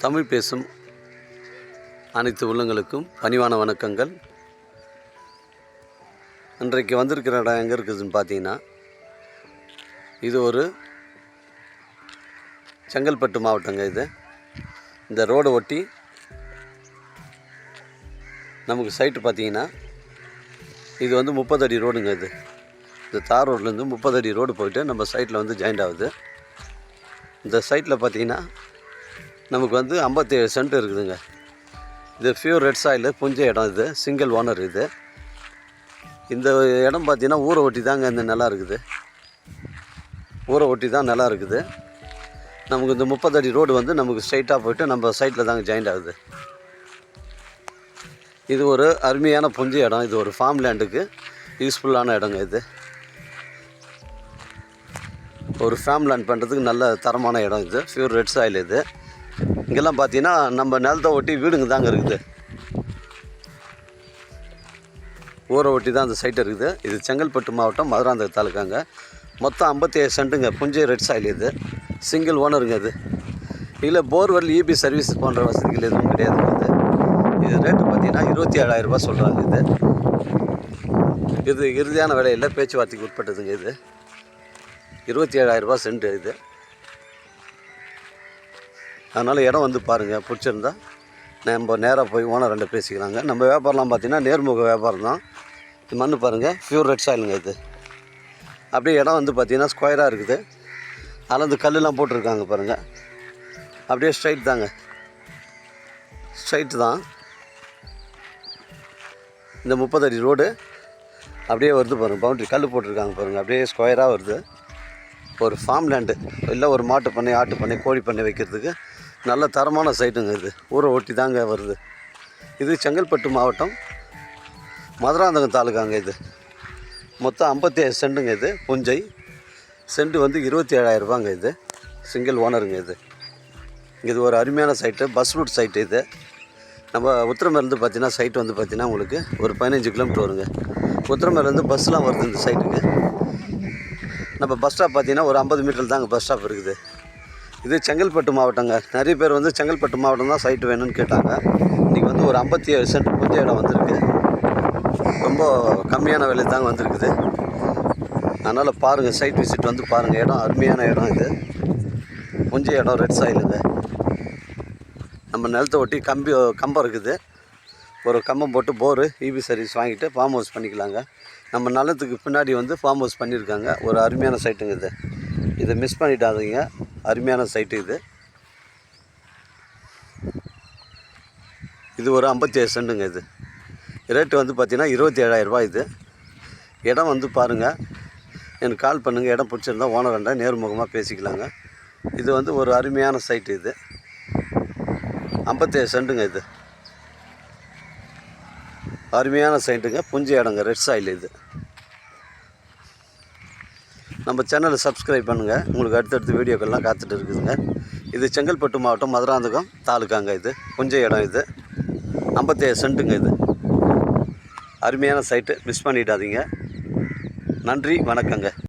தமிழ் பேசும் அனைத்து உள்ளங்களுக்கும் பணிவான வணக்கங்கள். இன்றைக்கு வந்திருக்கிற இடம் எங்கே இருக்குதுன்னு பார்த்தீங்கன்னா இது ஒரு செங்கல்பட்டு மாவட்டங்க இது. இந்த ரோடை ஒட்டி நமக்கு சைட்டு பார்த்தீங்கன்னா இது வந்து முப்பது அடி ரோடுங்க இது. இந்த தார் ரோட்லேருந்து முப்பது அடி ரோடு போயிட்டு நம்ம சைட்டில் வந்து ஜாயிண்ட் ஆகுது. இந்த சைட்டில் பார்த்தீங்கன்னா நமக்கு வந்து ஐம்பத்தேழு சென்ட் இருக்குதுங்க. இது ஃபியூர் ரெட் சாயில் புஞ்ச இடம் இது சிங்கிள் ஓனர் இது. இந்த இடம் பார்த்தீங்கன்னா ஊரை ஒட்டி தாங்க இந்த நிலம் இருக்குது. ஊரை ஒட்டி தான் நிலம் இருக்குது. நமக்கு இந்த முப்பது அடி ரோடு வந்து நமக்கு ஸ்ட்ரைட்டாக போயிட்டு நம்ம சைட்டில் தாங்க ஜாயிண்ட் ஆகுது. இது ஒரு அருமையான புஞ்ச இடம். இது ஒரு ஃபார்ம் லேண்டுக்கு யூஸ்ஃபுல்லான இடங்க இது. ஒரு ஃபேம் லேண்ட் பண்ணுறதுக்கு நல்ல தரமான இடம் இது. ஃபியூர் ரெட் சாயில் இது. இங்கெல்லாம் பார்த்தீங்கன்னா நம்ம நிலத்தை ஒட்டி வீடுங்க தாங்க இருக்குது. ஊரை ஒட்டி தான் அந்த சைட் இருக்குது. இது செங்கல்பட்டு மாவட்டம் மதுராந்தக தாலுக்காங்க. மொத்தம் ஐம்பத்தி ஏழு சென்ட்டுங்க. புஞ்சை ரெட் சாயில் இது. சிங்கிள் ஓனருங்க இது. இதில் போர்வெல் இபி சர்வீஸ் போன்ற வசதிகள் எதுவும் கிடையாது இது இது ரேட்டு பார்த்தீங்கன்னா இருபத்தி ஏழாயிரரூபா சொல்கிறாங்க இது. இது இறுதியான விலையில் பேச்சுவார்த்தைக்கு உட்பட்டதுங்க இது. இருபத்தி ஏழாயிரரூபா சென்ட் இது. அதனால் இடம் வந்து பாருங்கள் பிடிச்சிருந்தா நம்ம நேராக போய் ஓனர் ரெண்டு பேசிக்கலாங்க. நம்ம வியாபாரம்லாம் பார்த்திங்கன்னா நேர்முக வியாபாரம் தான். இது மண் பாருங்கள் பியூர் ரெட் சாயிலுங்க இது. அப்படியே இடம் வந்து பார்த்தீங்கன்னா ஸ்கொயராக இருக்குது. அதில் வந்து கல்லுலாம் போட்டிருக்காங்க பாருங்கள் அப்படியே ஸ்ட்ரைட் தாங்க. ஸ்ட்ரைட்டு தான். இந்த முப்பது அடி ரோடு அப்படியே வருது பாருங்கள் பவுண்ட்ரி கல் போட்டிருக்காங்க பாருங்கள் அப்படியே ஸ்கொயராக வருது. ஒரு ஃபார்ம் லேண்டு இல்லை ஒரு மாட்டு பண்ணை ஆட்டு பண்ணை கோழி பண்ணை வைக்கிறதுக்கு நல்ல தரமான சைட்டுங்க இது. ஊரை ஒட்டி தாங்க வருது. இது செங்கல்பட்டு மாவட்டம். மதுராந்தகம் தாலுக்காங்க இது. மொத்தம் ஐம்பத்தி ஏழு செண்டுங்க இது புஞ்சை. செண்டு வந்து இருபத்தி ஏழாயிரரூபாங்க இது. சிங்கிள் ஓனருங்க இது. இது ஒரு அருமையான சைட்டு பஸ் ரூட் சைட்டு இது. நம்ம உத்திரமேலேருந்து பார்த்தீங்கன்னா சைட்டு வந்து பார்த்திங்கன்னா உங்களுக்கு ஒரு பதினஞ்சு கிலோமீட்டர் வருங்க. உத்திரமேலேருந்து பஸ்லாம் வருது இந்த சைட்டுக்கு. நம்ம பஸ் ஸ்டாப் பார்த்தீங்கன்னா ஒரு ஐம்பது மீட்டர் தாங்க பஸ் ஸ்டாப் இருக்குது. இது செங்கல்பட்டு மாவட்டங்க. நிறைய பேர் வந்து செங்கல்பட்டு மாவட்டம் தான் சைட்டு வேணும்னு கேட்டாங்க. இன்றைக்கி வந்து ஒரு ஐம்பத்தி ஏழு சென்ட் புஞ்ச இடம் வந்திருக்கு. ரொம்ப கம்மியான விலை தாங்க வந்திருக்குது. அதனால் பாருங்கள் சைட் விசிட் வந்து பாருங்கள் இடம் அருமையான இடம் இது. கொஞ்சம் இடம் ரெட் சாயிலுங்க நம்ம நிலத்தை ஒட்டி கம்பி கம்பம் இருக்குது. ஒரு கம்பம் போட்டு போரு இபி சர்வீஸ் வாங்கிட்டு ஃபார்ம் ஹவுஸ் பண்ணிக்கலாங்க. நம்ம நிலத்துக்கு பின்னாடி வந்து ஃபார்ம் ஹவுஸ் பண்ணியிருக்காங்க. ஒரு அருமையான சைட்டுங்க இது. இதை மிஸ் பண்ணிட்டாதீங்க அருமையான சைட்டு இது. இது ஒரு ஐம்பத்தி ஏழு சென்டுங்க இது. ரேட்டு வந்து பார்த்திங்கன்னா இருபத்தி ஏழாயிரரூபா இது. இடம் வந்து பாருங்கள் எனக்கு கால் பண்ணுங்கள் இடம் பிடிச்சிருந்தா ஓனர் வேண்டா நேர்முகமாக பேசிக்கலாங்க. இது வந்து ஒரு அருமையான சைட்டு இது. ஐம்பத்தேழு சென்ட்டுங்க இது. அருமையான சைட்டுங்க புஞ்சு இடங்க. ரெட் சாயில் இது. நம்ம சேனலை சப்ஸ்கிரைப் பண்ணுங்கள் உங்களுக்கு அடுத்தடுத்த வீடியோக்கள்லாம் காத்துட்டு இருக்குதுங்க. இது செங்கல்பட்டு மாவட்டம் மதுராந்தகம் தாலுக்காங்க இது. புஞ்ச இடம் இது. ஐம்பத்தேழு சென்ட்டுங்க இது. அருமையான சைட்டு மிஸ் பண்ணிடாதீங்க. நன்றி வணக்கங்க.